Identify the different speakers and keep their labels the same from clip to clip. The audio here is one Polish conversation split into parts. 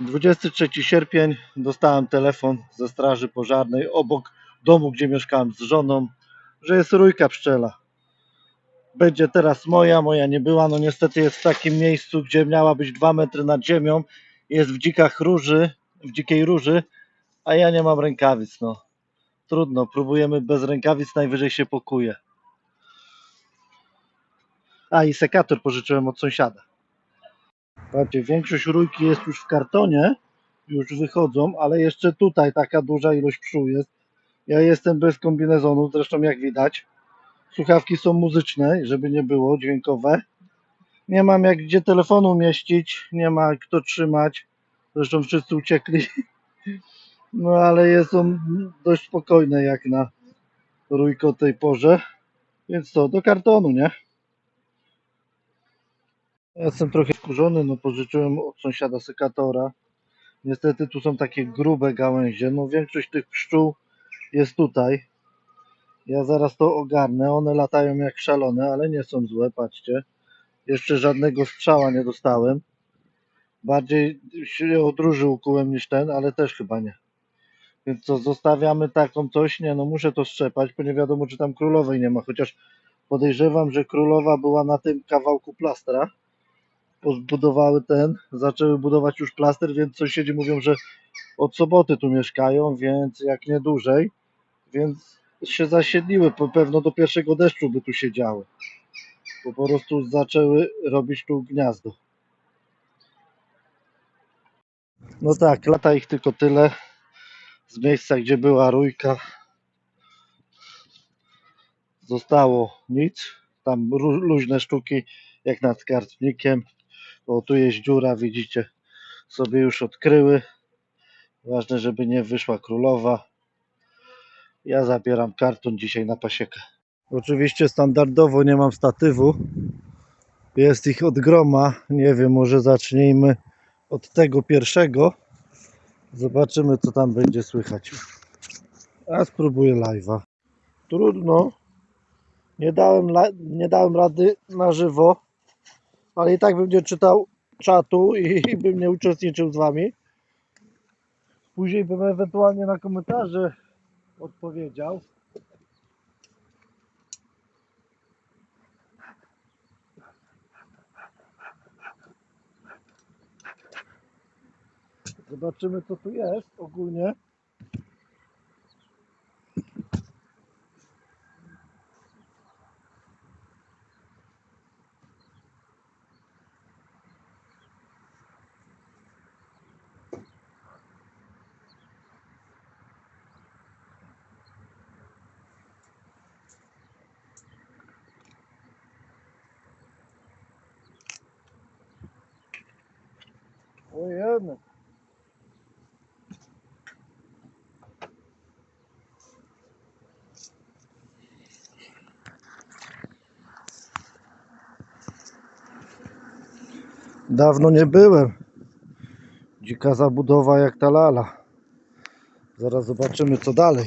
Speaker 1: 23 sierpień dostałem telefon ze straży pożarnej obok domu, gdzie mieszkałem z żoną, że jest rójka pszczela. Będzie teraz moja, moja nie była. No niestety jest w takim miejscu, gdzie miała być 2 metry nad ziemią. Jest w dzikach róży, w dzikiej róży, a ja nie mam rękawic. No trudno, próbujemy bez rękawic, najwyżej się pokuje. A i sekator pożyczyłem od sąsiada. Patrzcie, większość rójki jest już w kartonie, już wychodzą, ale jeszcze tutaj taka duża ilość pszczół jest. Ja jestem bez kombinezonu, zresztą jak widać. Słuchawki są muzyczne, żeby nie było, dźwiękowe. Nie mam jak gdzie telefonu umieścić, nie ma kto trzymać. Zresztą wszyscy uciekli. No ale on dość spokojne jak na rójko tej porze. Więc co, do kartonu, nie? Ja Jestem trochę wkurzony, no pożyczyłem od sąsiada sekatora. Niestety tu są takie grube gałęzie. No większość tych pszczół jest tutaj. Ja zaraz to ogarnę. One latają jak szalone, ale nie są złe, patrzcie. Jeszcze żadnego strzała nie dostałem. Bardziej się od róży ukułem niż ten, ale też chyba nie. Więc co, zostawiamy taką coś? Nie, no muszę to strzepać, bo nie wiadomo, czy tam królowej nie ma. Chociaż podejrzewam, że królowa była na tym kawałku plastra pozbudowały ten, zaczęły budować już plaster, więc sąsiedzi mówią, że od soboty tu mieszkają, więc jak nie dłużej, więc się zasiedliły, pewno do pierwszego deszczu by tu siedziały, bo po prostu zaczęły robić tu gniazdo. No tak, lata ich tylko tyle z miejsca, gdzie była rójka. Zostało nic, tam luźne sztuki, jak nad kartnikiem. O, tu jest dziura, widzicie, sobie już odkryły. Ważne, żeby nie wyszła królowa. Ja zabieram karton dzisiaj na pasiekę. Oczywiście standardowo nie mam statywu. Jest ich od groma. Nie wiem, może zacznijmy od tego pierwszego. Zobaczymy, co tam będzie słychać. A spróbuję live'a. Trudno. Nie dałem, nie dałem rady na żywo ale i tak bym nie czytał czatu i, bym nie uczestniczył z wami. Później bym ewentualnie na komentarze odpowiedział. Zobaczymy co tu jest ogólnie. Ojej. Dawno nie byłem. Dzika zabudowa jak ta lala. Zaraz zobaczymy co dalej.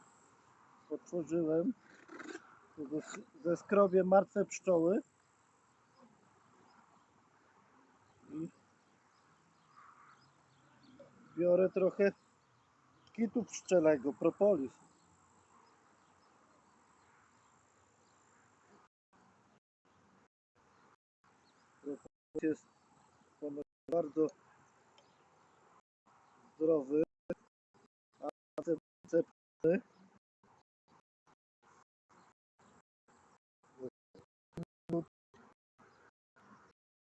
Speaker 1: otworzyłem, to zes- zeskrobię martwe pszczoły. I biorę trochę kitu pszczelego, propolis. Propolis jest bardzo zdrowy, a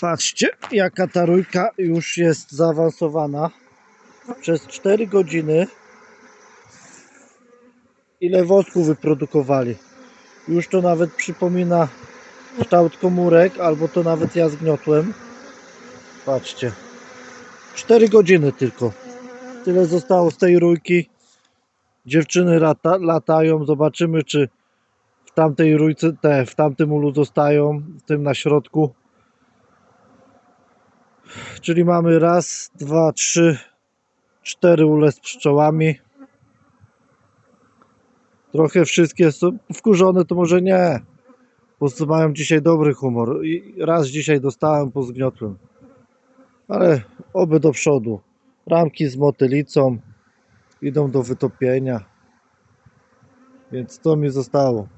Speaker 1: Patrzcie, jaka ta rójka już jest zaawansowana. Przez 4 godziny ile wosku wyprodukowali. Już to nawet przypomina kształt komórek, albo to nawet ja zgniotłem. Patrzcie. 4 godziny tylko. Tyle zostało z tej rójki. Dziewczyny lata, latają. Zobaczymy, czy w tamtej rójce, te, w tamtym ulu zostają, w tym na środku. Czyli mamy raz, dwa, trzy, cztery ule z pszczołami. Trochę wszystkie są wkurzone, to może nie. Po prostu mają dzisiaj dobry humor. I raz dzisiaj dostałem po zgniotłym. Ale oby do przodu. Ramki z motylicą idą do wytopienia. Więc to mi zostało.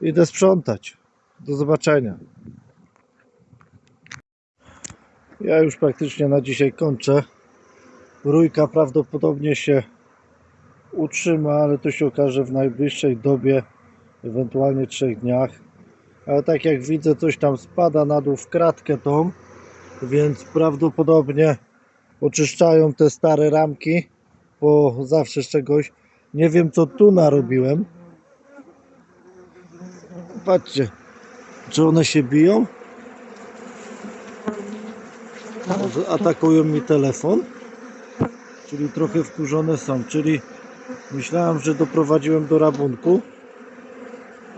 Speaker 1: Idę sprzątać. Do zobaczenia. Ja już praktycznie na dzisiaj kończę. Rójka prawdopodobnie się utrzyma, ale to się okaże w najbliższej dobie, ewentualnie trzech dniach. Ale tak jak widzę, coś tam spada na dół w kratkę tą, więc prawdopodobnie oczyszczają te stare ramki, bo zawsze z czegoś. Nie wiem, co tu narobiłem. Patrzcie, czy one się biją? Może atakują mi telefon, czyli trochę wkurzone są, czyli myślałem, że doprowadziłem do rabunku,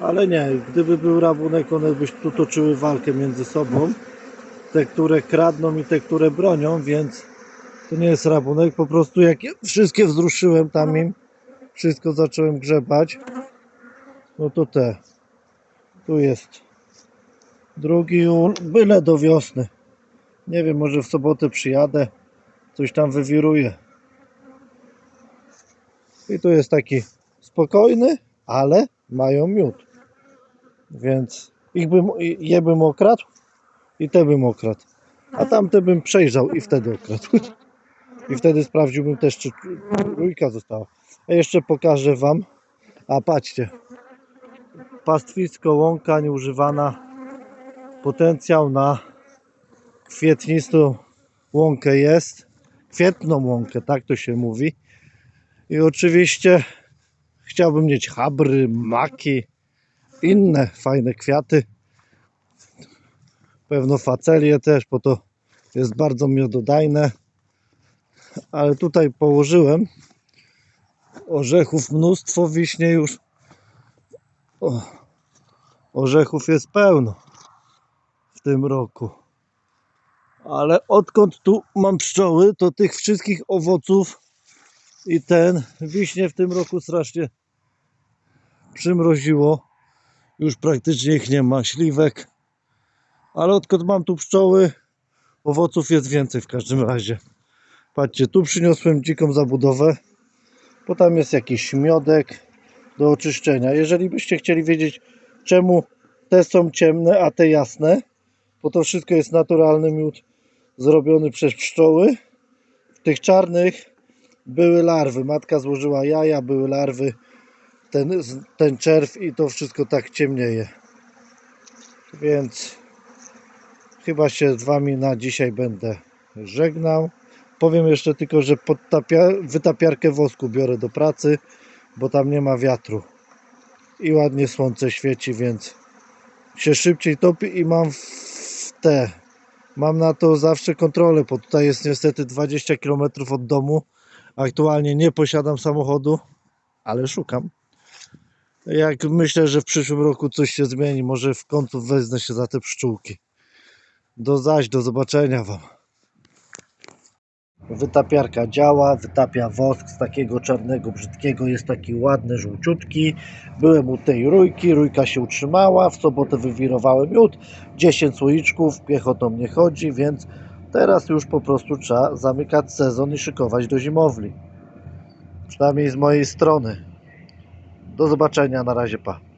Speaker 1: ale nie, gdyby był rabunek, one by tu toczyły walkę między sobą, te, które kradną i te, które bronią, więc to nie jest rabunek, po prostu jak wszystkie wzruszyłem tam im, wszystko zacząłem grzebać, no to te, tu jest drugi, ul, byle do wiosny. Nie wiem, może w sobotę przyjadę, coś tam wywiruje. I tu jest taki spokojny, ale mają miód. Więc ich bym, je bym okradł i te bym okradł. A tamte bym przejrzał i wtedy okradł. I wtedy sprawdziłbym też, czy rójka została. A jeszcze pokażę Wam. A patrzcie. Pastwisko, łąka nieużywana. Potencjał na kwietnistą łąkę jest. Kwietną łąkę, tak to się mówi. I oczywiście chciałbym mieć habry, maki, inne fajne kwiaty. Pewno facelie też, bo to jest bardzo miododajne. Ale tutaj położyłem orzechów mnóstwo, wiśnie już. O, orzechów jest pełno w tym roku. Ale odkąd tu mam pszczoły, to tych wszystkich owoców i ten wiśnie w tym roku strasznie przymroziło. Już praktycznie ich nie ma, śliwek. Ale odkąd mam tu pszczoły, owoców jest więcej w każdym razie. Patrzcie, tu przyniosłem dziką zabudowę, bo tam jest jakiś miodek do oczyszczenia. Jeżeli byście chcieli wiedzieć, czemu te są ciemne, a te jasne, bo to wszystko jest naturalny miód zrobiony przez pszczoły. W tych czarnych były larwy. Matka złożyła jaja, były larwy, ten, ten czerw i to wszystko tak ciemnieje. Więc chyba się z Wami na dzisiaj będę żegnał. Powiem jeszcze tylko, że wytapiarkę wosku biorę do pracy, bo tam nie ma wiatru. I ładnie słońce świeci, więc się szybciej topi i mam w te. Mam na to zawsze kontrolę, bo tutaj jest niestety 20 km od domu. Aktualnie nie posiadam samochodu, ale szukam. Jak myślę, że w przyszłym roku coś się zmieni, może w końcu wezmę się za te pszczółki. Do zaś, do zobaczenia Wam. Wytapiarka działa, wytapia wosk z takiego czarnego, brzydkiego, jest taki ładny, żółciutki. Byłem u tej rójki, rójka się utrzymała, w sobotę wywirowałem miód, 10 słoiczków, piechotą nie chodzi, więc teraz już po prostu trzeba zamykać sezon i szykować do zimowli. Przynajmniej z mojej strony. Do zobaczenia, na razie pa.